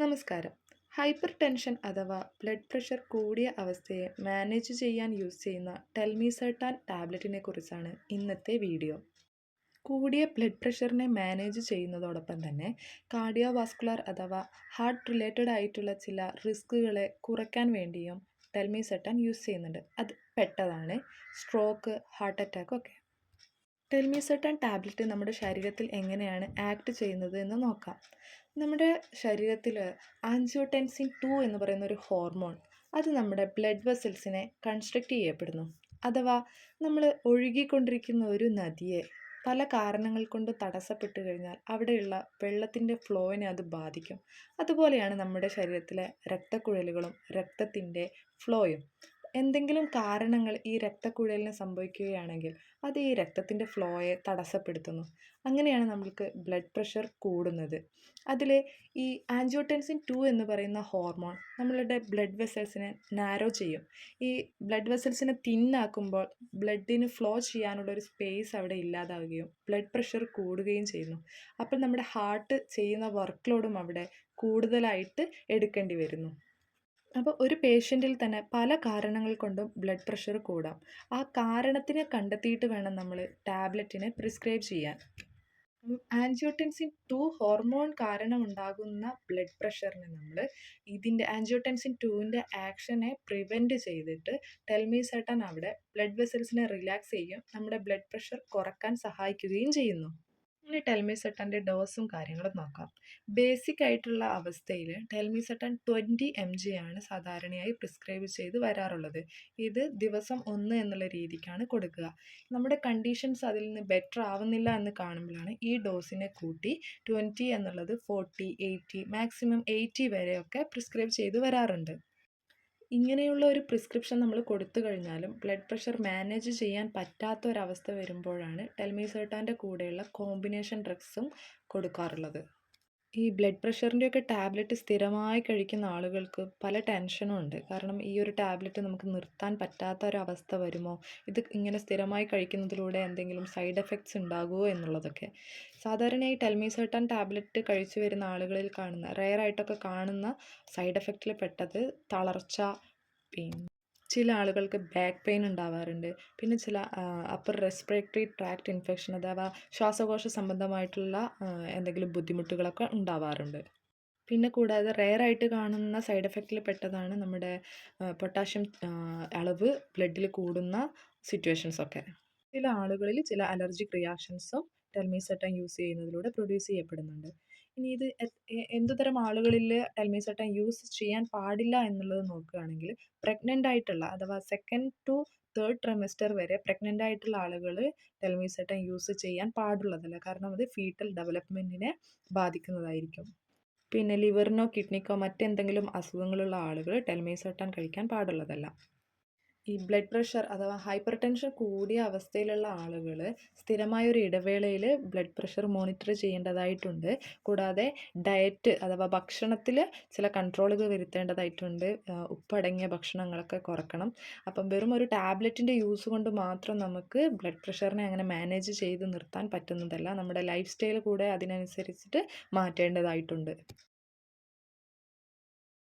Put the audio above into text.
നമസ്കാരം. Hypertension അഥവാ blood pressure കൂടിയ അവസ്ഥയെ മാനേജ് ചെയ്യാൻ യൂസ് ചെയ്യുന്ന ടെൽമിസർട്ടാൻ ടാബ്ലറ്റിനെ കുറിച്ചാണ് ഇന്നത്തെ വീഡിയോ. കൂടിയ ബ്ലഡ് പ്രഷറിനെ മാനേജ് ചെയ്യുന്നതോടൊപ്പം തന്നെ കാർഡിയോവാസ്കുലർ അഥവാ ഹാർട്ട് റിലേറ്റഡ് ആയിട്ടുള്ള ചില റിസ്കുകളെ കുറയ്ക്കാൻ വേണ്ടിയും ടെൽമീസെർട്ടാൻ യൂസ് ചെയ്യുന്നുണ്ട്. അത് പെട്ടതാണ് സ്ട്രോക്ക് ഹാർട്ട് അറ്റാക്ക് ഒക്കെ. ടെൽമീസെർട്ടാൻ ടാബ്ലറ്റ് നമ്മുടെ ശരീരത്തിൽ എങ്ങനെയാണ് ആക്ട് ചെയ്യുന്നത് എന്ന് നോക്കാം. നമ്മുടെ ശരീരത്തിൽ ആൻജിയോടെൻസിൻ ടു എന്ന് പറയുന്ന ഒരു ഹോർമോൺ അത് നമ്മുടെ ബ്ലഡ് വെസൽസിനെ കൺസ്ട്രക്റ്റ് ചെയ്യപ്പെടുന്നു. അഥവാ നമ്മൾ ഒഴുകിക്കൊണ്ടിരിക്കുന്ന ഒരു നദിയെ പല കാരണങ്ങൾ കൊണ്ട് തടസ്സപ്പെട്ട് കഴിഞ്ഞാൽ അവിടെയുള്ള വെള്ളത്തിന്റെ ഫ്ലോയിനെ അത് ബാധിക്കും. അതുപോലെയാണ് നമ്മുടെ ശരീരത്തിലെ രക്തക്കുഴലുകളും രക്തത്തിന്റെ ഫ്ലോയും എന്തെങ്കിലും കാരണങ്ങൾ ഈ രക്തക്കുഴലിന് സംഭവിക്കുകയാണെങ്കിൽ അത് ഈ രക്തത്തിന്റെ ഫ്ലോയെ തടസ്സപ്പെടുത്തുന്നു. അങ്ങനെയാണ് നമ്മൾക്ക് ബ്ലഡ് പ്രഷർ കൂടുന്നത്. അതിൽ ഈ ആൻജിയോടെൻസിൻ ടു എന്ന് പറയുന്ന ഹോർമോൺ നമ്മളുടെ ബ്ലഡ് വെസൽസിനെ നാരോ ചെയ്യും. ഈ ബ്ലഡ് വെസൽസിനെ തിന്നാക്കുമ്പോൾ ബ്ലഡിന് ഫ്ലോ ചെയ്യാനുള്ള ഒരു സ്പേസ് അവിടെ ഇല്ലാതാവുകയും ബ്ലഡ് പ്രഷർ കൂടുകയും ചെയ്യുന്നു. അപ്പോൾ നമ്മുടെ ഹാർട്ട് ചെയ്യുന്ന വർക്ക് ലോഡും അവിടെ കൂടുതലായിട്ട് എടുക്കേണ്ടി വരുന്നു. അപ്പോൾ ഒരു പേഷ്യന്റിൽ തന്നെ പല കാരണങ്ങൾ കൊണ്ടും ബ്ലഡ് പ്രഷർ കൂടാം. ആ കാരണത്തിനെ കണ്ടെത്തിയിട്ട് വേണം നമ്മൾ ടാബ്ലറ്റിനെ പ്രിസ്ക്രൈബ് ചെയ്യാൻ. ആൻജിയോടെൻസിൻ ടു ഹോർമോൺ കാരണം ഉണ്ടാകുന്ന ബ്ലഡ് പ്രഷറിനെ നമ്മൾ ഇതിന്റെ ആൻജിയോടെൻസിൻ ടുവിന്റെ ആക്ഷനെ പ്രിവെന്റ് ചെയ്തിട്ട് ടെൽമീസെട്ടൻ അവിടെ ബ്ലഡ് വെസൽസിനെ റിലാക്സ് ചെയ്യും. നമ്മുടെ ബ്ലഡ് പ്രഷർ കുറയ്ക്കാൻ സഹായിക്കുകയും ചെയ്യുന്നു. ഇനി ടെൽമിസെട്ടന്റെ ഡോസും കാര്യങ്ങളും നോക്കാം. ബേസിക് ആയിട്ടുള്ള അവസ്ഥയിൽ ടെൽമിസെട്ടൻ ട്വന്റി എം ജി ആണ് സാധാരണയായി പ്രിസ്ക്രൈബ് ചെയ്ത് വരാറുള്ളത്. ഇത് ദിവസം ഒന്ന് എന്നുള്ള രീതിക്കാണ് കൊടുക്കുക. നമ്മുടെ കണ്ടീഷൻസ് അതിൽ നിന്ന് ബെറ്റർ ആവുന്നില്ല എന്ന് കാണുമ്പോഴാണ് ഈ ഡോസിനെ കൂട്ടി ട്വന്റി എന്നുള്ളത് ഫോർട്ടി എയ്റ്റി മാക്സിമം എയ്റ്റി വരെയൊക്കെ പ്രിസ്ക്രൈബ് ചെയ്ത് വരാറുണ്ട്. ഇങ്ങനെയുള്ള ഒരു പ്രിസ്ക്രിപ്ഷൻ നമ്മൾ കൊടുത്തു കഴിഞ്ഞാലും ബ്ലഡ് പ്രഷർ മാനേജ് ചെയ്യാൻ പറ്റാത്ത ഒരവസ്ഥ വരുമ്പോഴാണ് ടെൽമിസേട്ടാന്റെ കൂടെയുള്ള കോമ്പിനേഷൻ ഡ്രഗ്സും കൊടുക്കാറുള്ളത്. ഈ ബ്ലഡ് പ്രഷറിന്റെയൊക്കെ ടാബ്ലറ്റ് സ്ഥിരമായി കഴിക്കുന്ന ആളുകൾക്ക് പല ടെൻഷനും ഉണ്ട്. കാരണം ഈ ഒരു ടാബ്ലറ്റ് നമുക്ക് നിർത്താൻ പറ്റാത്ത ഒരവസ്ഥ വരുമോ? ഇത് ഇങ്ങനെ സ്ഥിരമായി കഴിക്കുന്നതിലൂടെ എന്തെങ്കിലും സൈഡ് എഫക്ട്സ് ഉണ്ടാകുമോ എന്നുള്ളതൊക്കെ. സാധാരണയായി ടെൽമീസേർട്ടൻ ടാബ്ലറ്റ് കഴിച്ചു വരുന്ന ആളുകളിൽ കാണുന്ന റെയർ ആയിട്ടൊക്കെ കാണുന്ന സൈഡ് എഫക്റ്റിൽ പെട്ടത് തളർച്ച പിന്നെ ചില ആളുകൾക്ക് ബാക്ക് പെയിൻ ഉണ്ടാവാറുണ്ട്. പിന്നെ ചില അപ്പർ റെസ്പിറേറ്ററി ട്രാക്ട് ഇൻഫെക്ഷൻ അഥവാ ശ്വാസകോശ സംബന്ധമായിട്ടുള്ള എന്തെങ്കിലും ബുദ്ധിമുട്ടുകളൊക്കെ ഉണ്ടാവാറുണ്ട്. പിന്നെ കൂടാതെ റെയർ ആയിട്ട് കാണുന്ന സൈഡ് എഫക്റ്റിൽ പെട്ടതാണ് നമ്മുടെ പൊട്ടാഷ്യം അളവ് ബ്ലഡിൽ കൂടുന്ന സിറ്റുവേഷൻസൊക്കെ ചില ആളുകളിൽ ചില അലർജിക് റിയാക്ഷൻസും ടെൽമീസെറ്റൻ യൂസ് ചെയ്യുന്നതിലൂടെ പ്രൊഡ്യൂസ് ചെയ്യപ്പെടുന്നുണ്ട്. ഇനി ഇത് എന്തുതരം ആളുകളിൽ ടെൽമീസെറ്റൻ യൂസ് ചെയ്യാൻ പാടില്ല എന്നുള്ളത് നോക്കുകയാണെങ്കിൽ പ്രഗ്നന്റ് ആയിട്ടുള്ള അഥവാ സെക്കൻഡ് ടു തേർഡ് ട്രെമിസ്റ്റർ വരെ പ്രഗ്നന്റ് ആയിട്ടുള്ള ആളുകൾ ടെൽമീസെറ്റൻ യൂസ് ചെയ്യാൻ പാടുള്ളതല്ല. കാരണം അത് ഫീറ്റൽ ഡെവലപ്മെന്റിനെ ബാധിക്കുന്നതായിരിക്കും. പിന്നെ ലിവറിനോ കിഡ്നിക്കോ മറ്റെന്തെങ്കിലും അസുഖങ്ങളുള്ള ആളുകൾ ടെൽമീസെറ്റൻ കഴിക്കാൻ പാടുള്ളതല്ല. ഈ ബ്ലഡ് പ്രഷർ അഥവാ ഹൈപ്പർ ടെൻഷൻ കൂടിയ അവസ്ഥയിലുള്ള ആളുകൾ സ്ഥിരമായ ഒരു ഇടവേളയിൽ ബ്ലഡ് പ്രഷർ മോണിറ്റർ ചെയ്യേണ്ടതായിട്ടുണ്ട്. കൂടാതെ ഡയറ്റ് അഥവാ ഭക്ഷണത്തിൽ ചില കൺട്രോളുകൾ വരുത്തേണ്ടതായിട്ടുണ്ട്. ഉപ്പടങ്ങിയ ഭക്ഷണങ്ങളൊക്കെ കുറക്കണം. അപ്പം വെറും ഒരു ടാബ്ലറ്റിന്റെ യൂസ് കൊണ്ട് മാത്രം നമുക്ക് ബ്ലഡ് പ്രഷറിനെ അങ്ങനെ മാനേജ് ചെയ്ത് നിർത്താൻ പറ്റുന്നതല്ല. നമ്മുടെ ലൈഫ് സ്റ്റൈൽ കൂടെ അതിനനുസരിച്ചിട്ട് മാറ്റേണ്ടതായിട്ടുണ്ട്.